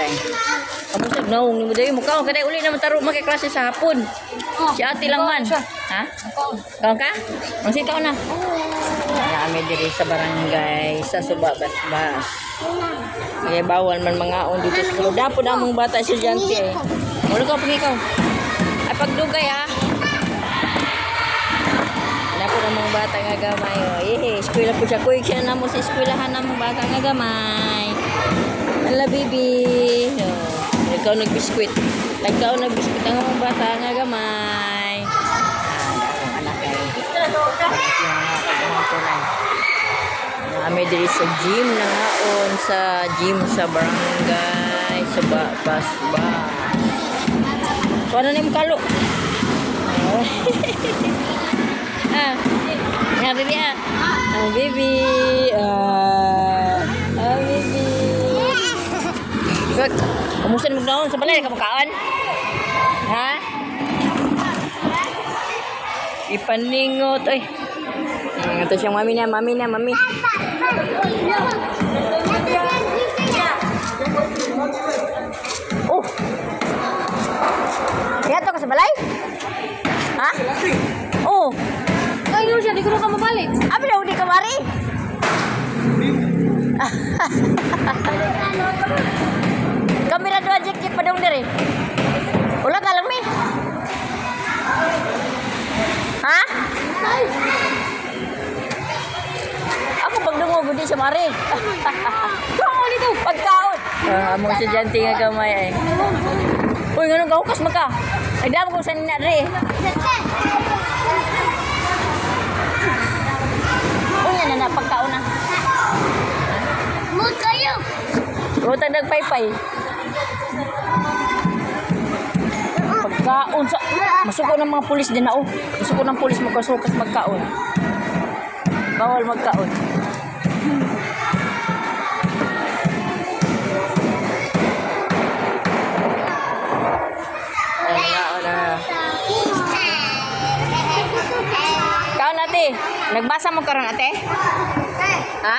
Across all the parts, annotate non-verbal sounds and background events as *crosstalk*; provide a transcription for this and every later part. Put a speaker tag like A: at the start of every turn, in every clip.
A: ay. Kamusta naong ni mo dayo mo kaon kada uli na mataro magkay klase sa hapon. Si ate lang man. Ha? Kaon ka? Ang sitaw na. Kami diri sa barangay sa Subabas Bas. Kaya bawal man mga on dito sa kulo. Dapo na mong bata estudyante eh. Wala ka pag ikaw. Ay pagdugay ha. Dapo na mga bata nga gamay. Oh. Eh, eskwela po siya. Kuy, siya na mo sa eskwelahan na mga bata nga gamay. Ala, bibi. Oh. Ikaw nagbiskwit. Ikaw nagbiskwit ang mga bata nga gamay. Ah. Kami diri sa gym na ngaon sa gym sa barangay sa ba bas ba. Kuha na mo kalo. ah. Nga dili ah. Ah, baby. Ah, Good. Kumusta mo naon sa balay ka makaon? Ha? Ipaningot. Ay. Ito siyang mami na, mami na, mami. Oh. Kaya to ka sa balay? Ha? Oh.
B: Ay, yun siya, di ko na ka mabalik.
A: Abi na uli ka mari. Diri. Ula ka lang mi. Ha? Ako pagdungo gudi sa mari.
B: Kamu dito.
A: Pagkaon. Ah, among estudyante nga gamay ay. Uy, nganong gahukas maka? Ay damo kung saan na diri. Unya na na pagkaon na.
B: Mood kayo.
A: Utang nagpaypay. Pagkaon sa... Masuko ng mga pulis din na oh. Masuko ng pulis magkasukas magkaon. Bawal magkaon. Kaon ate. Nagbasa mo karon ate? Ha?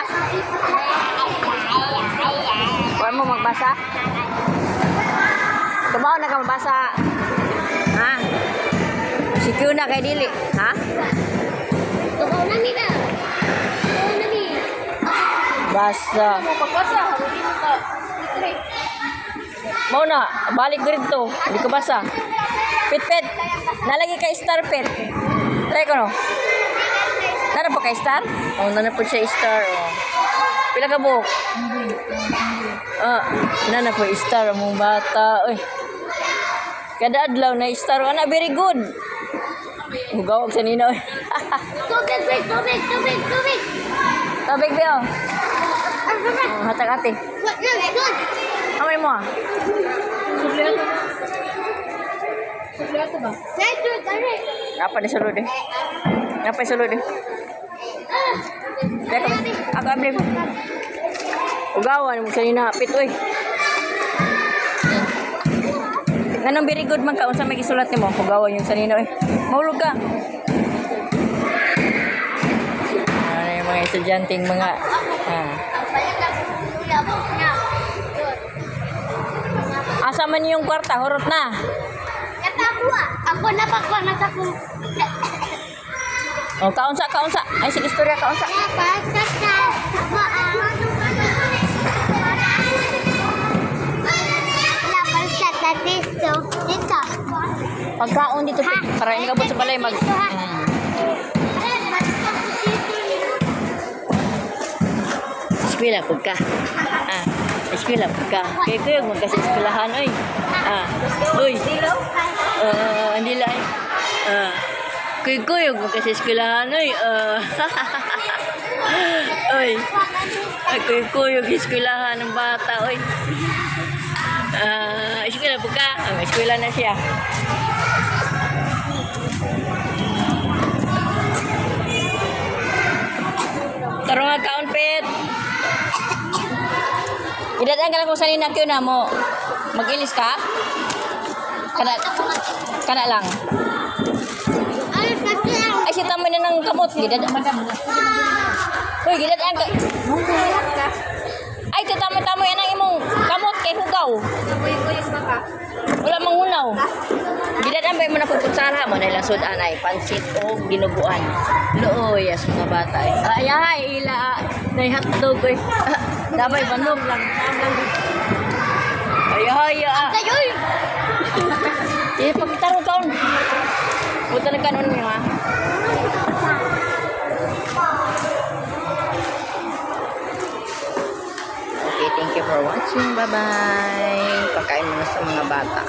A: Huwag mo magbasa? Tumaw na ka magbasa. Ha? Si Q na kay Dili. Ha?
B: Tukaw na nila. Tukaw na ni. Ka. Litre.
A: Mau na, balik rin to. Hindi ko basa. Pit, pit. Nalagi kay star, pit. Try ko no. Nana pa kay star? Oh, nana po siya star. Oh. Pila ka buhok? Ah, nana po star mong bata. Uy. Kada adlaw na star. Ana, very good. Hugawag sa nino. *laughs*
B: Tubig, tubig, tubig, tubig, tubig.
A: Biyo.
B: Ang sarap.
A: Oh, hatag ate. Amay mo ah.
B: Subliato. Subliato ba?
A: Apa ni sulod eh? Apa ni sulod eh?
B: Ah.
A: Ako abli mo. Ugawan mo sa ninapit, uy. Ganong very good man ka, unsa may gisulat nimo? Ugawan yung sanino eh. Mahulog ka. Ano yung mga estudyanteng mga... Ah. Asa man yung kwarta, hurot na.
B: Kata ako ah. Ako na pa ko na ako.
A: Oh, kaunsa, kaunsa. Ay, sige, istorya, kaunsa.
B: Dapat
A: Pagkaon dito, Pit, para hindi ka sa balay mag... Mm. Eskwela po ka. Ah, eskwela po ka. Kaya ko yung magkasi eskwelahan, oy. Ah, uy. Ah, hindi lang. Ah, kaya ko yung magkasi eskwelahan, oy. Ah, *laughs* oy. Ay, kaya ko yung eskwelahan ng bata, oy. Ah, eskwela po ka. Ah, eskwela na siya. Nga kaon pet. Idadaan ka lang kung saan inakyo na mo. Mag-ilis ka? Kana, kana lang.
B: Ay, kasi ang
A: Ay, si tamo na ng kamot. Gidadaan. Uy, gidadaan ka. Ay, titamo-tamo yan ang imong kay Hugaw. Wala mangunaw. Ginadambay mo na po kutsara mo na lang sudan ay pansit o ginuguan. Looy, as mga bata eh. Ay, ay, ila, na hotdog eh. *laughs* Damay, bandog lang. Ay, ay, ay.
B: Kayoy! *laughs*
A: Eh, pagtarong kaon. Punta na kanon niyo ha. For watching. Bye-bye. Pagkain mo sa mga bata.